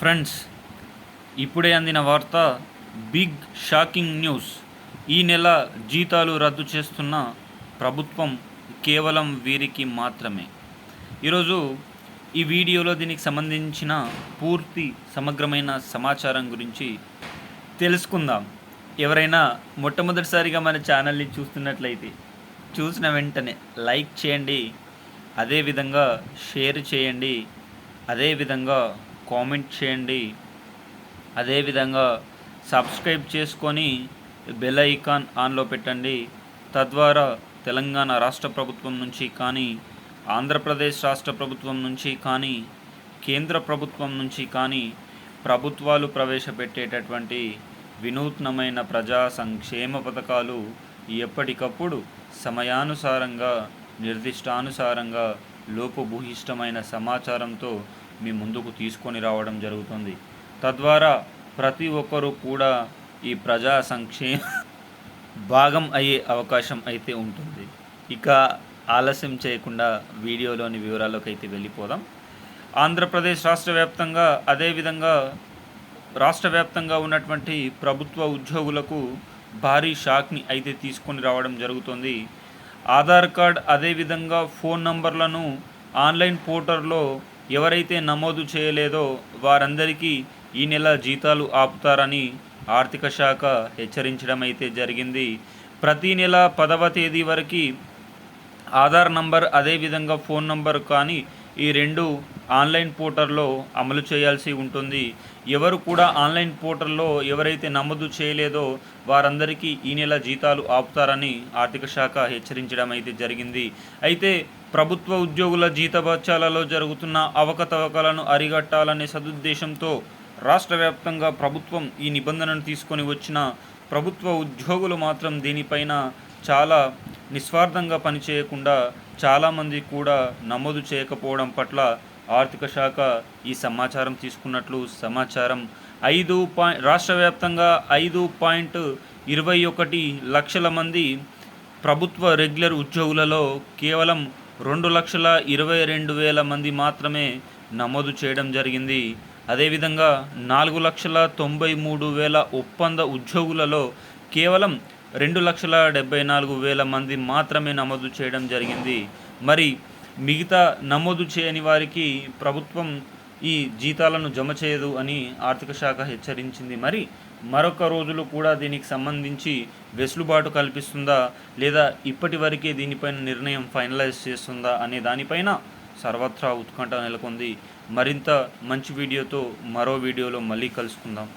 Friends ఇప్పుడే అందిన వార్త బిగ్ షాకింగ్ న్యూస్. ఈ నెల జీతాలు రద్దు చేస్తున్న ప్రభుత్వం కేవలం వీరికి మాత్రమే. ఈరోజు ఈ వీడియోలో దీనికి సంబంధించిన పూర్తి సమగ్రమైన సమాచారం గురించి తెలుసుకుందాం. ఎవరైనా మొట్టమొదటిసారిగా మన ఛానల్ని చూస్తున్నట్లయితే చూసిన వెంటనే లైక్ చేయండి అదేవిధంగా షేర్ చేయండి అదేవిధంగా కామెంట్ చేయండి. అదేవిధంగా సబ్స్క్రైబ్ చేసుకొని బెల్ ఐకాన్ ఆన్లో పెట్టండి. తద్వారా తెలంగాణ రాష్ట్ర ప్రభుత్వం నుంచి కానీ ఆంధ్రప్రదేశ్ రాష్ట్ర ప్రభుత్వం నుంచి కానీ కేంద్ర ప్రభుత్వం నుంచి కానీ ప్రభుత్వాలు ప్రవేశపెట్టేటటువంటి వినూత్నమైన ప్రజా సంక్షేమ పథకాలు ఎప్పటికప్పుడు సమయానుసారంగా నిర్దిష్టానుసారంగా లోపభూయిష్టమైన సమాచారంతో మీ ముందుకు తీసుకొని రావడం జరుగుతుంది. తద్వారా ప్రతి ఒక్కరూ కూడా ఈ ప్రజా సంక్షేమ భాగం అయ్యే అవకాశం అయితే ఉంటుంది. ఇక ఆలస్యం చేయకుండా వీడియోలోని వివరాల్లోకి అయితే వెళ్ళిపోదాం. ఆంధ్రప్రదేశ్ రాష్ట్ర వ్యాప్తంగా అదేవిధంగా రాష్ట్ర వ్యాప్తంగా ఉన్నటువంటి ప్రభుత్వ ఉద్యోగులకు భారీ షాక్ని అయితే తీసుకొని రావడం జరుగుతుంది. ఆధార్ కార్డ్ అదేవిధంగా ఫోన్ నంబర్లను ఆన్లైన్ పోర్టల్లో ఎవరైతే నమోదు చేయలేదో వారందరికీ ఈ నెల జీతాలు ఆపుతారని ఆర్థిక శాఖ హెచ్చరించడం అయితే జరిగింది. ప్రతి నెల పదవ తేదీ వరకు ఆధార్ నంబర్ అదేవిధంగా ఫోన్ నంబర్ కానీ ఈ రెండు ఆన్లైన్ పోర్టల్లో అమలు చేయాల్సి ఉంటుంది. ఎవరు కూడా ఆన్లైన్ పోర్టల్లో ఎవరైతే నమోదు చేయలేదో వారందరికీ ఈ నెల జీతాలు ఆపుతారని ఆర్థిక శాఖ హెచ్చరించడం అయితే జరిగింది. అయితే ప్రభుత్వ ఉద్యోగుల జీతభత్యాలలో జరుగుతున్న అవకతవకలను అరిగట్టాలనే సదుద్దేశంతో రాష్ట్ర వ్యాప్తంగా ప్రభుత్వం ఈ నిబంధనను తీసుకొని వచ్చిన ప్రభుత్వ ఉద్యోగులు మాత్రం దీనిపైన చాలా నిస్వార్థంగా పనిచేయకుండా చాలామంది కూడా నమోదు చేయకపోవడం పట్ల ఆర్థిక శాఖ ఈ సమాచారం తీసుకున్నట్లు సమాచారం. ఐదు పాయింట్ రాష్ట్ర వ్యాప్తంగా ఐదు పాయింట్ ఇరవై ఒకటి లక్షల మంది ప్రభుత్వ రెగ్యులర్ ఉద్యోగులలో కేవలం రెండు లక్షల ఇరవై రెండు వేల మంది మాత్రమే నమోదు చేయడం జరిగింది. అదేవిధంగా నాలుగు లక్షల తొంభై మూడు వేల ఒప్పంద ఉద్యోగులలో కేవలం రెండు లక్షల డెబ్బై నాలుగు వేల మంది మాత్రమే నమోదు చేయడం జరిగింది. మరి మిగతా నమోదు చేయని వారికి ప్రభుత్వం ఈ జీతాలను జమ చేయదు అని ఆర్థిక శాఖ హెచ్చరించింది. మరి మరొక రోజులు కూడా దీనికి సంబంధించి వెసులుబాటు కల్పిస్తుందా? లేదా ఇప్పటి వరకే దీనిపైన నిర్ణయం ఫైనలైజ్ చేస్తుందా అనే దానిపైన సర్వత్రా ఉత్కంఠ నెలకొంది. మరింత మంచి వీడియోతో మరో వీడియోలో మళ్ళీ కలుసుకుందాం.